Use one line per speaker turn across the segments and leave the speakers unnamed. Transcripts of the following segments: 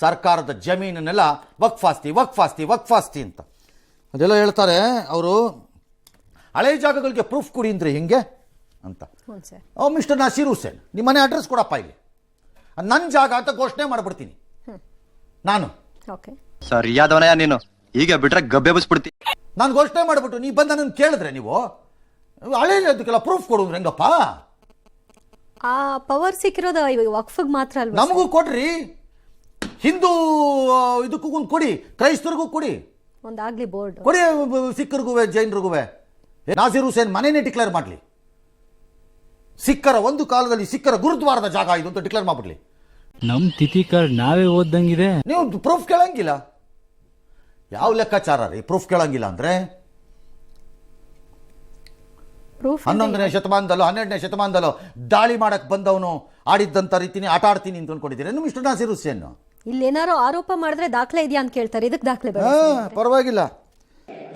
ಸರ್ಕಾರದ ಜಮೀನನ್ನೆಲ್ಲ ವಕ್ಫಾಸ್ತಿ ವಕ್ಫಾಸ್ತಿ ವಕ್ಫಾಸ್ತಿ ಅಂತ. ಅದೆಲ್ಲ ಹೇಳ್ತಾರೆ ಅವರು ಹಳೆ ಜಾಗಗಳಿಗೆ ಪ್ರೂಫ್ ಕೊಡಿ ಅಂದ್ರೆ ಹೆಂಗೆ? ಅಂತ. ಓ ಮಿಸ್ಟರ್ ನಾಸೀರ್ ಹುಸೇನ್ ನಿಮ್ಮ ಮನೆ ಅಡ್ರೆಸ್ ಕೊಡಪ್ಪ ಇಲ್ಲಿ. ನನ್ನ ಜಾಗ ಅಂತ ಘೋಷಣೆ ಮಾಡಿಬಿಡ್ತೀನಿ. ನಾನು.
ಓಕೆ.
ಸರಿಯಾದವನಯ್ಯ ನೀನು. ಈಗ ಬಿಟ್ರೆ ಗಬ್ಬೆ ಬಸ್ಬಿಡ್ತಿ.
ನಾನು ಘೋಷಣೆ ಮಾಡಿಬಿಟ್ಟು ನೀವು ಬಂದ ನನ್ನ ಕೇಳಿದ್ರೆ ನೀವು? ಹಳೆ ಅದಕ್ಕೆಲ್ಲ ಪ್ರೂಫ್ ಕೊಡೋದು ಹೆಂಗಪ್ಪ?
ಆ ಪವರ್ ಸಿಕ್ಕಿರೋದು ವಕ್ಫಗ್ ಮಾತ್ರ ಅಲ್ವಾ
ನಮಗೂ ಕೊಡ್ರಿ. ಹಿಂದೂ ಇದಕ್ಕೂ ಒಂದು ಕೊಡಿ ಕ್ರೈಸ್ತರಿಗೂ ಕೊಡಿ.
ಒಂದಾಗ್ಲಿ ಬೋರ್ಡ್.
ಕೊಡಿ ಸಿಖ್ಖರಿಗೂ ಜೈನರಿಗೂ ನಾಸಿರ್ ಹುಸೇನ್ ಮನೇನೆ ಡಿಕ್ಲೇರ್ ಮಾಡಲಿ. ಸಿಖ್ಖರ ಒಂದು ಕಾಲದಲ್ಲಿ ಸಿಖ್ಖರ ಗುರುದ್ವಾರದ ಜಾಗ ಇದು ಅಂತ ಡಿಕ್ಲೇರ್ ಮಾಡ್ಬಿಡ್ಲಿ.
ನಮ್ ತಿಥಿಕರ್ ನಾವೇ ಓದ್ದಂಗಿದೆ.
ನೀವು ಪ್ರೂಫ್ ಕೇಳಂಗಿಲ್ಲ. ಯಾವ ಲೆಕ್ಕಾಚಾರ ರೀ? ಪ್ರೂಫ್ ಕೇಳಂಗಿಲ್ಲ ಅಂದ್ರೆ?
ಪ್ರೂಫ್
ಹನ್ನೊಂದನೇ ಶತಮಾನದಲ್ಲೋ ಹನ್ನೆರಡನೇ ಶತಮಾನದಲ್ಲೋ ದಾಳಿ ಮಾಡಕ್ ಬಂದವನು ಆಡಿದ್ದಂತ ರೀತಿನಿ ಆಟ ಆಡ್ತೀನಿ ಅಂತ ಅನ್ಕೊಂಡಿದ್ದೀರಿ? ನಿಮ್ಮ ಇಷ್ಟು ನಾಸಿರ್ ಹುಸೇನ್.
ಇಲ್ಲೇನಾರೋ ಆರೋಪ ಮಾಡಿದ್ರೆ ದಾಖಲೆ ಇದೆಯಾ ಅಂತ ಕೇಳ್ತಾರೆ. ಇದಕ್ಕೆ ದಾಖಲೆ ಬೇಡ.
ಹಾ ಪರವಾಗಿಲ್ಲ.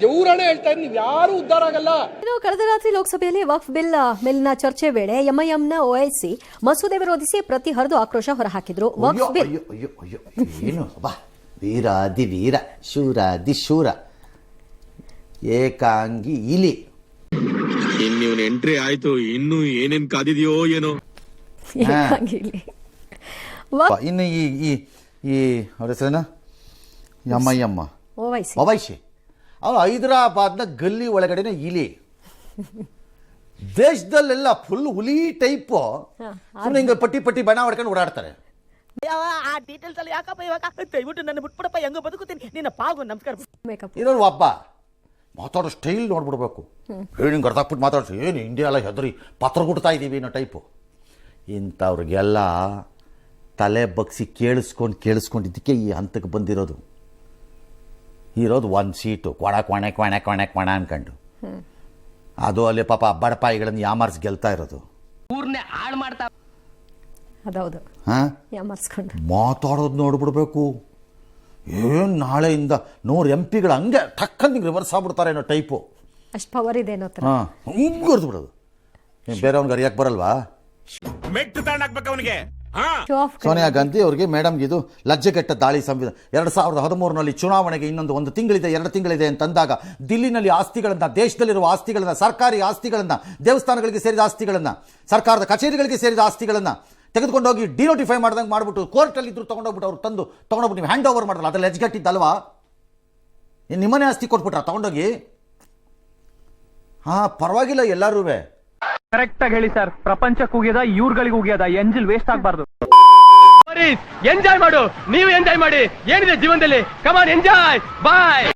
ದೇವ್ರನೇ ಹೇಳ್ತಾ ನೀವು ಯಾರು ಉದ್ಧಾರ ಆಗಲ್ಲ.
ಇದು ಕಳೆದ ರಾತ್ರಿ ಲೋಕಸಭೆಯಲ್ಲಿ ವಕ್ಫ್ ಬಿಲ್ ಮೇಲಿನ ಚರ್ಚೆ ವೇಳೆ ಎಂಐಎಂನ ಓಐಸಿ ಮಸೂದೆ ವಿರೋಧಿಸಿ ಪ್ರತಿ ಹರಿದು ಆಕ್ರೋಶ ಹೊರಹಾಕಿದ್ರು.
ಹಾಕಿದ್ರು
ವಕ್ಫ್ ಬಿಲ್
ಅಯ್ಯೋ ಅಯ್ಯೋ ಅಯ್ಯೋ ಏನು? ಬಾ. ವೀರಾದಿ ವೀರ ಶೂರಾದಿ ಶೂರ ಏಕಾಂಗಿ ಇಲಿ.
ಇನ್ನು ಎಂಟ್ರಿ ಆಯ್ತು. ಇನ್ನು ಏನೇನ್ ಕಾದಿದೆಯೋ ಏನೋ.
ಏಕಾಂಗಿಲಿ ವಕ್ಫ್
ಇನ್ನು ಈ ಈ ಈ ಅವ್ರ ಹೆಸರೇನ? ಯಮ್ಮಯ್ಯಮ್ಮ
ಓವೈಸಿ.
ಒವೈಶಿ ಅವನು ಹೈದರಾಬಾದ್ನ ಗಲ್ಲಿ ಒಳಗಡೆನೆ ಇಲಿ. ದೇಶದಲ್ಲೆಲ್ಲ ಫುಲ್ ಹುಲಿ ಟೈಪು ಸುಮ್ಮನೆ ಹಿಂಗೆ ಪಟ್ಟಿ ಪಟ್ಟಿ ಬಣ್ಣ ಹೊಡ್ಕೊಂಡು ಓಡಾಡ್ತಾರೆ.
ಯಾವ ಆ ಡೀಟೇಲ್ಸ್ ಅಲ್ಲಿ ಯಾಕಪ್ಪ ಇವಾಗ? ದಯವಿಟ್ಟು ನನ್ನ ಬಿಟ್ಬಿಡಪ್ಪ ಹೆಂಗ ಬದುಕುತ್ತೀನಿ. ನಿನ್ನ ಪಾಗು ನಮಸ್ಕಾರ.
ಮೇಕಪ್
ಇರೋರು ಒಬ್ಬ ಮಾತಾಡೋ ಸ್ಟೈಲ್ ನೋಡ್ಬಿಡ್ಬೇಕು. ಏನು ಹಿಂಗೆ ಅರ್ಧಾಕ್ಬಿಟ್ಟು ಮಾತಾಡ್ಸಿ. ಏನು ಇಂಡಿಯಾ ಎಲ್ಲ ಹೆದರಿ ಪತ್ರ ಕೊಡ್ತಾ ಇದ್ದೀವಿ ಅನ್ನೋ ಟೈಪು ಇಂಥವ್ರಿಗೆಲ್ಲ ತಲೆ ಬಗ್ಸಿ ಕೇಳಿಸ್ಕೊಂಡು ಕೇಳಿಸ್ಕೊಂಡಿದ್ದಕ್ಕೆ ಈ ಹಂತಕ್ಕೆ ಬಂದಿರೋದು. ಇರೋದು ಒಂದು ಸೀಟು. ಕೊಣ ಕೊಣೆ ಕೊಣೆ ಕೊಣೆ ಕೊಣ ಅನ್ಕೊಂಡು. ಅದು ಅಲ್ಲಿ ಪಾಪ ಬಡಪಾಯಿಗಳನ್ನು ಯಾಮಾರ್ಸ್ ಗೆಲ್ತಾ ಇರೋದು.
ಊರ್ನೇ ಹಾಳು ಮಾಡ್ತಾ
ಅದೌದು
ಹಾಂ?
ಯಾಮರ್ಸ್ಕೊಂಡು.
ಮಾತಾಡೋದು ನೋಡ್ಬಿಡ್ಬೇಕು. ಏನು ನಾಳೆಯಿಂದ ನೂರು ಎಂ ಪಿಗಳು ಹಂಗೆ ಟಕ್ಕಂದು ರಿವರ್ಸ್ ಆಗ್ಬಿಡ್ತಾರೆ ಏನೋ ಟೈಪು
ಅಷ್ಟು ಪವರ್ ಇದೆ ಅನ್ನೋ ಥರ
ಹಾಂ ಹಿಂಗೆ ಹೊಡೆದು ಬಿಡೋದು ಬೇರೆಯವ್ನಿಗೆ ಅರಿಯಕ್ಕೆ ಬರಲ್ವಾ?
ಮೆಟ್ಟು ತಗೊಂಡಾಕ್ಬೇಕು ಅವನಿಗೆ.
ಸೋನಿಯಾ ಗಾಂಧಿ ಅವರಿಗೆ ಮೇಡಮ್ ಇದು ಲಜ್ಜೆಗೆಟ್ಟ ದಾಳಿ ಸಂವಿಧಾನ. ಎರಡು ಸಾವಿರದ ಹದಿಮೂರರಲ್ಲಿ ಚುನಾವಣೆಗೆ ಇನ್ನೊಂದು ಒಂದು ತಿಂಗಳಿದೆ ಎರಡು ತಿಂಗಳಿದೆ ಅಂತಂದಾಗ ದಿಲ್ಲಿನಲ್ಲಿ ಆಸ್ತಿಗಳನ್ನು ದೇಶದಲ್ಲಿರುವ ಆಸ್ತಿಗಳನ್ನು ಸರ್ಕಾರಿ ಆಸ್ತಿಗಳನ್ನು ದೇವಸ್ಥಾನಗಳಿಗೆ ಸೇರಿದ ಆಸ್ತಿಗಳನ್ನು ಸರ್ಕಾರದ ಕಚೇರಿಗಳಿಗೆ ಸೇರಿದ ಆಸ್ತಿಗಳನ್ನು ತೆಗೆದುಕೊಂಡೋಗಿ ಡಿನೋಟಿಫೈ ಮಾಡ್ದಂಗೆ ಮಾಡಿಬಿಟ್ಟು ಕೋರ್ಟಲ್ಲಿ ಇದ್ರು ತೊಗೊಂಡೋಗ್ಬಿಟ್ಟು ಅವ್ರು ತಂದು ತೊಗೊಂಡೋಗ್ಬಿಟ್ಟು ನೀವು ಹ್ಯಾಂಡ್ ಓವರ್ ಮಾಡಲ್ಲ ಅದ್ರಲ್ಲಿ ಲಜ್ಜೆಗೆಟ್ಟಿದ್ದಲ್ವಾ ಏನು ನಿಮ್ಮನೆ ಆಸ್ತಿ ಕೊಟ್ಬಿಟ್ರ ತೊಗೊಂಡೋಗಿ? ಹಾಂ ಪರವಾಗಿಲ್ಲ ಎಲ್ಲರೂ
ಕರೆಕ್ಟ್ ಆಗಿ ಹೇಳಿ ಸರ್ ಪ್ರಪಂಚಕ್ಕೆ ಉಗಿಯದ, ಇವ್ರಗಳಿಗೆ ಉಗಿಯದ, ಎಂಜಿಲ್ ವೇಸ್ಟ್ ಆಗ್ಬಾರ್ದು. ಎಂಜಾಯ್ ಮಾಡು. ನೀವು ಎಂಜಾಯ್ ಮಾಡಿ. ಏನಿದೆ ಜೀವನದಲ್ಲಿ? ಕಮಾನ್ ಎಂಜಾಯ್ ಬಾಯ್